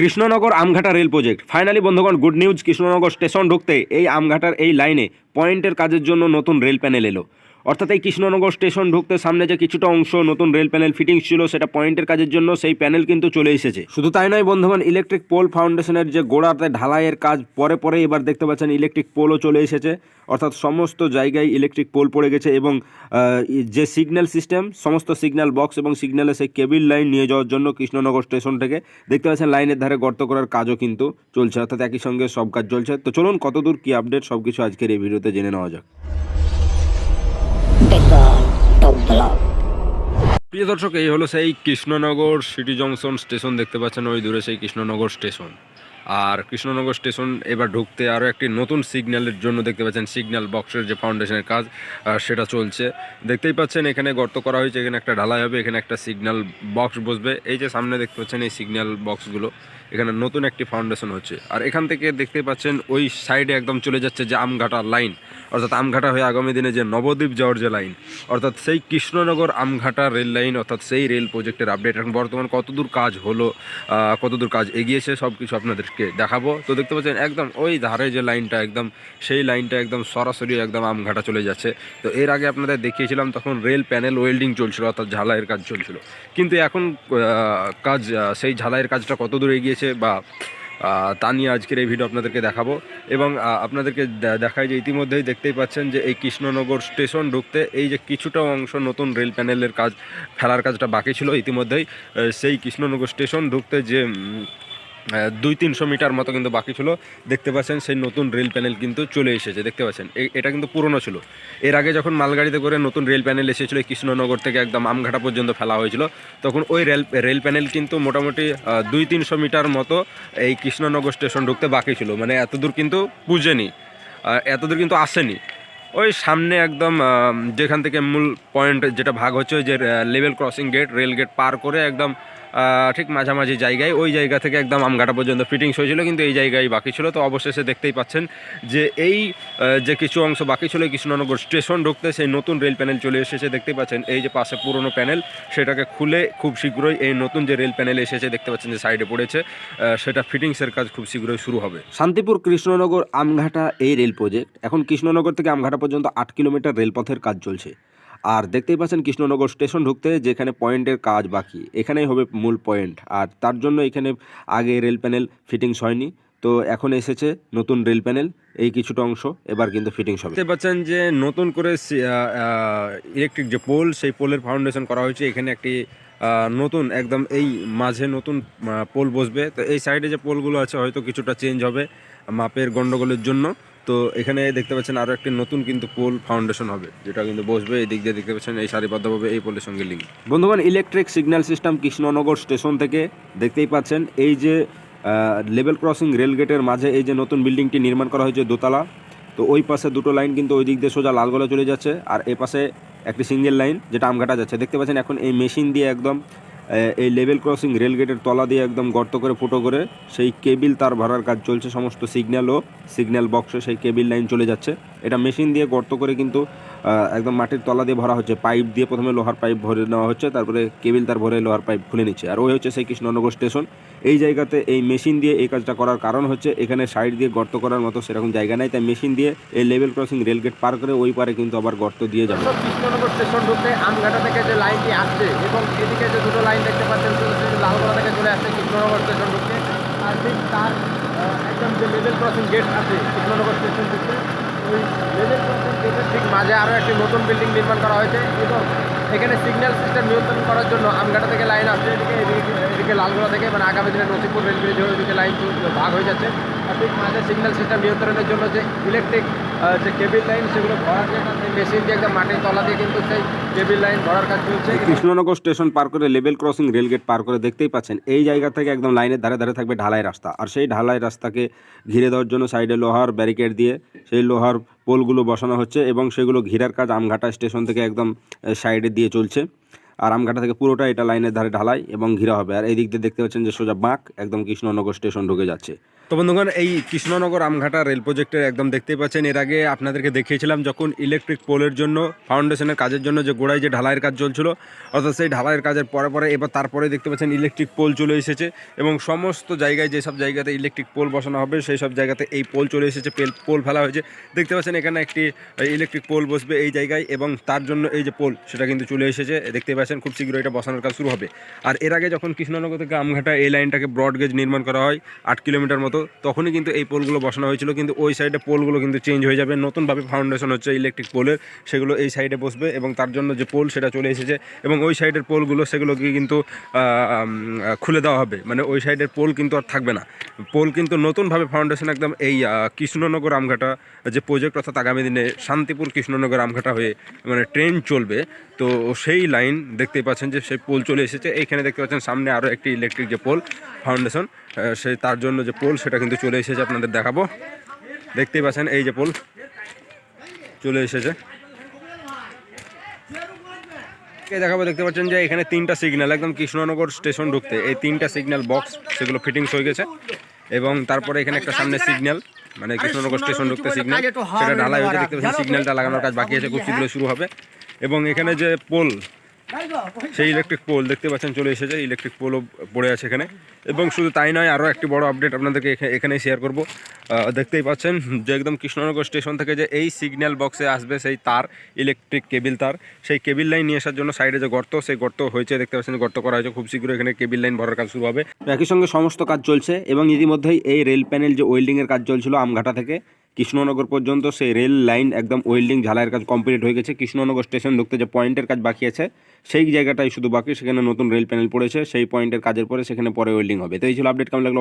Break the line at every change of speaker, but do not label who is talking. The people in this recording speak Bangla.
Krishnanagar Amghata rail project. Finally বন্ধুগণ গুড নিউজ কৃষ্ণনগর স্টেশন ঢুকতে এই আমঘাটার এই লাইনে পয়েন্টের কাজের জন্য নতুন রেল প্যানেল এলো। অর্থাৎ এই কৃষ্ণনগর স্টেশন ঢুকতে সামনে যে কিছুটা অংশ নতুন রেল প্যানেল ফিটিংস ছিল, সেটা পয়েন্টের কাজের জন্য সেই প্যানেল কিন্তু চলে এসেছে। শুধু তাই নয় বন্ধুগণ ইলেকট্রিক পোল ফাউন্ডেশনের যে গোড়াতে ঢালাইয়ের কাজ পরে পরে এবার দেখতে পাচ্ছেন ইলেকট্রিক পোলও চলে এসেছে। অর্থাৎ সমস্ত জায়গায় ইলেকট্রিক পোল পড়ে গেছে এবং যে সিগন্যাল সিস্টেম সমস্ত সিগন্যাল বক্স এবং সিগন্যালে সেই কেবিল লাইন নিয়ে যাওয়ার জন্য কৃষ্ণনগর স্টেশন থেকে দেখতে পাচ্ছেন লাইনের ধারে গর্ত করার কাজও কিন্তু চলছে, অর্থাৎ একই সঙ্গে সব কাজ চলছে। তো চলুন কতদূর কি আপডেট সব কিছু আজকের এই ভিডিওতে জেনে নেওয়া যাক। প্রিয় দর্শক, এই হলো সেই কৃষ্ণনগর সিটি জংশন স্টেশন, দেখতে পাচ্ছেন ওই দূরে সেই কৃষ্ণনগর স্টেশন। আর কৃষ্ণনগর স্টেশন এবার ঢুকতে আরও একটি নতুন সিগন্যালের জন্য দেখতে পাচ্ছেন সিগন্যাল বক্সের যে ফাউন্ডেশনের কাজ সেটা চলছে। দেখতেই পাচ্ছেন এখানে গর্ত করা হয়েছে, এখানে একটা ঢালাই হবে, এখানে একটা সিগন্যাল বক্স বসবে। এই যে সামনে দেখতে পাচ্ছেন এই সিগন্যাল বক্সগুলো। এখানে নতুন একটি ফাউন্ডেশন হচ্ছে। আর এখান থেকে দেখতে পাচ্ছেন, ওই সাইডে একদম চলে যাচ্ছে যে আমঘাটা লাইন অর্থাৎ আমঘাটা হয়ে আগামী দিনে যে নবদ্বীপ যাওয়ার যে লাইন অর্থাৎ সেই কৃষ্ণনগর আমঘাটা রেল লাইন অর্থাৎ সেই রেল প্রজেক্টের আপডেট এখন বর্তমান কতদূর কাজ হলো কতদূর কাজ এগিয়েছে সব কিছু আপনাদেরকে দেখাবো। তো দেখতে পাচ্ছেন, একদম ওই ধারে যে লাইনটা একদম সেই লাইনটা একদম সরাসরি একদম আমঘাটা চলে যাচ্ছে। তো এর আগে আপনাদের দেখিয়েছিলাম, তখন রেল প্যানেল ওয়েল্ডিং চলছিল, অর্থাৎ ঝালাইয়ের কাজ চলছিল। কিন্তু এখন কাজ সেই ঝালাইয়ের কাজটা কতদূর এগিয়েছে বা তা নিয়ে আজকের এই ভিডিও আপনাদেরকে দেখাবো। এবং আপনাদেরকে দেখায় যে ইতিমধ্যেই দেখতেই পাচ্ছেন যে এই কৃষ্ণনগর স্টেশন ঢুকতে এই যে কিছুটা অংশ নতুন রেল প্যানেলের কাজ, ফেলার কাজটা বাকি ছিল ইতিমধ্যেই। সেই কৃষ্ণনগর স্টেশন ঢুকতে যে দুই তিনশো মিটার মতো কিন্তু বাকি ছিল। দেখতে পাচ্ছেন সেই নতুন রেল প্যানেল কিন্তু চলে এসেছে, দেখতে পাচ্ছেন? এটা কিন্তু পুরনো ছিল। এর আগে যখন মালগাড়িতে করে নতুন রেল প্যানেল এসেছিল কৃষ্ণনগর থেকে একদম আমঘাটা পর্যন্ত ফেলা হয়েছিল, তখন ওই রেল রেল প্যানেল কিন্তু মোটামুটি দুই তিনশো মিটার মতো এই কৃষ্ণনগর স্টেশন ঢুকতে বাকি ছিল। মানে এতদূর কিন্তু পুজেনি এতদূর কিন্তু আসেনি। ওই সামনে একদম যেখান থেকে মূল পয়েন্ট যেটা ভাগ হচ্ছে যে level crossing gate rail gate পার করে একদম ঠিক মাঝামাঝি জায়গায়। ওই জায়গা থেকে একদম আমঘাটা পর্যন্ত ফিটিংস হয়েছিল, কিন্তু এই জায়গায় বাকি ছিল। তো অবশেষে দেখতেই পাচ্ছেন যে এই যে কিছু অংশ বাকি ছিল কৃষ্ণনগর স্টেশন ঢুকতে সেই নতুন রেল প্যানেল চলে এসেছে। দেখতেই পাচ্ছেন এই যে পাশে পুরনো প্যানেল সেটাকে খুলে খুব শীঘ্রই এই নতুন যে রেল প্যানেল এসেছে, দেখতে পাচ্ছেন যে সাইডে পড়েছে। সেটা ফিটিংসের কাজ খুব শীঘ্রই শুরু হবে। শান্তিপুর, কৃষ্ণনগর, আমঘাটা এই রেল প্রজেক্ট এখন কৃষ্ণনগর থেকে আমঘাটা পর্যন্ত আট কিলোমিটার রেলপথের কাজ চলছে। আর দেখতেই পাচ্ছেন কৃষ্ণনগর স্টেশন ঢুকতে যেখানে পয়েন্টের কাজ বাকি, এখানেই হবে মূল পয়েন্ট। আর তার জন্য এখানে আগে রেল প্যানেল ফিটিংস হয়নি, তো এখন এসেছে নতুন রেল প্যানেল, এই কিছুটা অংশ, এবার কিন্তু ফিটিংস হবে। দেখতে পাচ্ছেন যে নতুন করে ইলেকট্রিক যে পোল, সেই পোলের ফাউন্ডেশন করা হয়েছে, এখানে একটি নতুন, একদম এই মাঝে নতুন পোল বসবে। তো এই সাইডে যে পোলগুলো আছে, হয়তো কিছুটা চেঞ্জ হবে মাপের গন্ডগোলের জন্য। তো এখানে দেখতে পাচ্ছেন আরও একটি নতুন কিন্তু পোল ফাউন্ডেশন হবে, যেটা কিন্তু বসবে, এই দিক দিয়ে দেখতে পাচ্ছেন এই সারিবদ্ধভাবে এই পোলের সঙ্গে লিঙ্ক বন্ধুগণ electric signal system Krishnanagar station থেকে দেখতেই পাচ্ছেন, এই যে লেভেল ক্রসিং রেল গেটের মাঝে এই যে নতুন বিল্ডিংটি নির্মাণ করা হয়েছে দোতলা, তো ওই পাশে দুটো লাইন কিন্তু ওই দিক দিয়ে সোজা লালগোলা চলে যাচ্ছে, আর এ পাশে একটি সিঙ্গেল লাইন যেটা আমঘাটা যাচ্ছে। দেখতে পাচ্ছেন এখন এই মেশিন দিয়ে একদম এই লেভেল ক্রসিং রেল গেটের তলা দিয়ে একদম গর্ত করে ফুটো করে সেই কেবিল তার ভরার কাজ চলছে, সমস্ত সিগন্যাল ও সিগন্যাল বক্সে সেই কেবিল লাইন চলে যাচ্ছে। এটা মেশিন দিয়ে গর্ত করে কিন্তু একদম মাটির তলা দিয়ে ভরা হচ্ছে। পাইপ দিয়ে প্রথমে লোহার পাইপ ভরে নেওয়া হচ্ছে, তারপরে কেবিল তার ভরে লোহার পাইপ খুলে নিচ্ছে। আর ওই হচ্ছে সেই কৃষ্ণনগর স্টেশন। এই জায়গাতে এই মেশিন দিয়ে এই কাজটা করার কারণ হচ্ছে, এখানে সাইড দিয়ে গর্ত করার মতো সেরকম জায়গা নাই, তাই মেশিন দিয়ে এই লেভেল ক্রসিং রেল গেট পার করে ওই পারে কিন্তু আবার গর্ত দিয়ে যাবে।
কৃষ্ণনগর স্টেশন ঢুকতে আমঘাটা থেকে যে লাইনটি আসছে এবং এদিকে যে দুটো লাইন দেখতে পাচ্ছেন লালগোলা থেকে চলে আসছে কৃষ্ণনগর স্টেশন ঢুকতে। আর ঠিক তার একদম যে লেভেল ক্রসিং গেট আছে কৃষ্ণনগর স্টেশন ঢুকতে ঠিক মাঝে আরও একটি নতুন বিল্ডিং নির্মাণ করা হয়েছে এবং এখানে সিগন্যাল সিস্টেম নিয়ন্ত্রণ করার জন্য আমঘাটা থেকে লাইন আসছে, এদিকে এদিকে এদিকে লালগোলা থেকে মানে আগামী দিনে নসিপুর রেল ব্রিজ হয়ে ওইদিকে লাইন ভাগ হয়ে যাচ্ছে। আর ঠিক মাঝে সিগন্যাল সিস্টেম নিয়ন্ত্রণের জন্য যে ইলেকট্রিক যে কেবিল লাইন সেগুলো ভরার মেশিন দিয়ে একদম মাটির তলা দিয়ে কিন্তু সেই কেবিল লাইন ভরার কাজ চলছে।
কৃষ্ণনগর স্টেশন পার করে লেভেল ক্রসিং রেল গেট পার করে দেখতেই পাচ্ছেন, এই জায়গা থেকে একদম লাইনের ধারে ধারে থাকবে ঢালাই রাস্তা। আর সেই ঢালাই রাস্তাকে ঘিরে দেওয়ার জন্য সাইডে লোহার ব্যারিকেড দিয়ে সেই লোহার পোলগুলো বসানো হচ্ছে এবং সেগুলো ঘিরার কাজ আমঘাটা স্টেশন থেকে একদম সাইডে দিয়ে চলছে। আর আমঘাটা থেকে পুরোটা এটা লাইনের ধারে ঢালাই এবং ঘিরা হবে। আর এই দিক দিয়ে দেখতে পাচ্ছেন যে সোজা বাঁক, একদম কৃষ্ণনগর স্টেশন ঢুকে যাচ্ছে। তো বন্ধুগণ, এই কৃষ্ণনগর আমঘাটা রেল প্রজেক্টের একদম দেখতেই পাচ্ছেন। এর আগে আপনাদেরকে দেখিয়েছিলাম যখন ইলেকট্রিক পোলের জন্য ফাউন্ডেশনের কাজের জন্য যে গোড়ায় যে ঢালাইয়ের কাজ চলছিল, অর্থাৎ সেই ঢালাইয়ের কাজের পরে পরে এবার তারপরে দেখতে পাচ্ছেন ইলেকট্রিক পোল চলে এসেছে এবং সমস্ত জায়গায় যেসব জায়গাতে ইলেকট্রিক পোল বসানো হবে, সেই সব জায়গাতে এই পোল চলে এসেছে পেল পোল ফেলা হয়েছে। দেখতে পাচ্ছেন এখানে একটি ইলেকট্রিক পোল বসবে এই জায়গায় এবং তার জন্য এই যে পোল সেটা কিন্তু চলে এসেছে। দেখতে পাচ্ছেন খুব শীঘ্রই এটা বসানোর কাজ শুরু হবে। আর এর আগে যখন কৃষ্ণনগর থেকে আমঘাটা এই লাইনটাকে ব্রডগেজ নির্মাণ করা হয়, আট কিলোমিটার মতো তখনই কিন্তু এই পোলগুলো বসানো হয়েছিল, কিন্তু ওই সাইডে পোলগুলো কিন্তু চেঞ্জ হয়ে যাবে। নতুনভাবে ফাউন্ডেশন হচ্ছে ইলেকট্রিক পোলের, সেগুলো এই সাইডে বসবে এবং তার জন্য যে পোল সেটা চলে এসেছে এবং ওই সাইডের পোলগুলো সেগুলোকে কিন্তু খুলে দেওয়া হবে। মানে ওই সাইডের পোল কিন্তু আর থাকবে না। পোল কিন্তু নতুনভাবে ফাউন্ডেশন একদম এই কৃষ্ণনগর আমঘাটা যে প্রজেক্ট অর্থাৎ আগামী দিনে শান্তিপুর কৃষ্ণনগর আমঘাটা হয়ে মানে ট্রেন চলবে। তো সেই লাইন দেখতেই পাচ্ছেন যে সেই পোল চলে এসেছে। এইখানে দেখতে পাচ্ছেন সামনে আরও একটি ইলেকট্রিক যে পোল ফাউন্ডেশন সেই তার জন্য যে পোল সেটা কিন্তু চলে এসেছে, আপনাদের দেখাবো। দেখতেই পাচ্ছেন, এই যে পোল চলে এসেছে। দেখাবো, দেখতে পাচ্ছেন যে এখানে তিনটা সিগন্যাল একদম কৃষ্ণনগর স্টেশন ঢুকতে। এই তিনটা সিগন্যাল বক্স সেগুলো ফিটিংস হয়ে গেছে। এবং তারপরে এখানে একটা সামনে সিগন্যাল মানে কৃষ্ণনগর স্টেশন ঢুকতে সিগন্যাল সেটা ঢালাই হয়েছে দেখতে পাচ্ছেন সিগন্যালটা লাগানোর কাজ বাকি আছে, খুব শীঘ্রই শুরু হবে। এবং এখানে যে পোল সেই ইলেকট্রিক পোল দেখতে পাচ্ছেন, চলে এসেছে ইলেকট্রিক পোলও পড়ে আছে এখানে। এবং শুধু তাই নয় আরও একটি বড় আপডেট আপনাদেরকে এখানে শেয়ার করব। দেখতেই পাচ্ছেন যে একদম কৃষ্ণনগর স্টেশন থেকে যে এই সিগন্যাল বক্সে আসবে সেই তার ইলেকট্রিক কেবিল তার, সেই কেবিল লাইন নিয়ে আসার জন্য সাইডে যে গর্ত, সেই গর্ত হয়েছে, দেখতে পাচ্ছেন গর্ত করা হয়েছে, খুব শীঘ্রই এখানে কেবিল লাইন ভরার কাজ শুরু হবে। একই সঙ্গে সমস্ত কাজ চলছে এবং ইতিমধ্যেই এই রেল প্যানেল যে ওয়েল্ডিংয়ের কাজ চলছিল আমঘাটা থেকে কৃষ্ণনগর পর্যন্ত সেই রেল লাইন একদম ওয়েল্ডিং ঝালাইয়ের কাজ কমপ্লিট হয়ে গেছে। কৃষ্ণনগর স্টেশন ঢুকতে যে পয়েন্টের কাজ বাকি আছে, সেই জায়গাটাই শুধু বাকি। সেখানে নতুন রেল প্যানেল পড়েছে, সেই পয়েন্টের কাজের পরে সেখানে পরে ওয়েল্ডিং হবে। তো এই ছিল আপডেট, কেমন লাগল?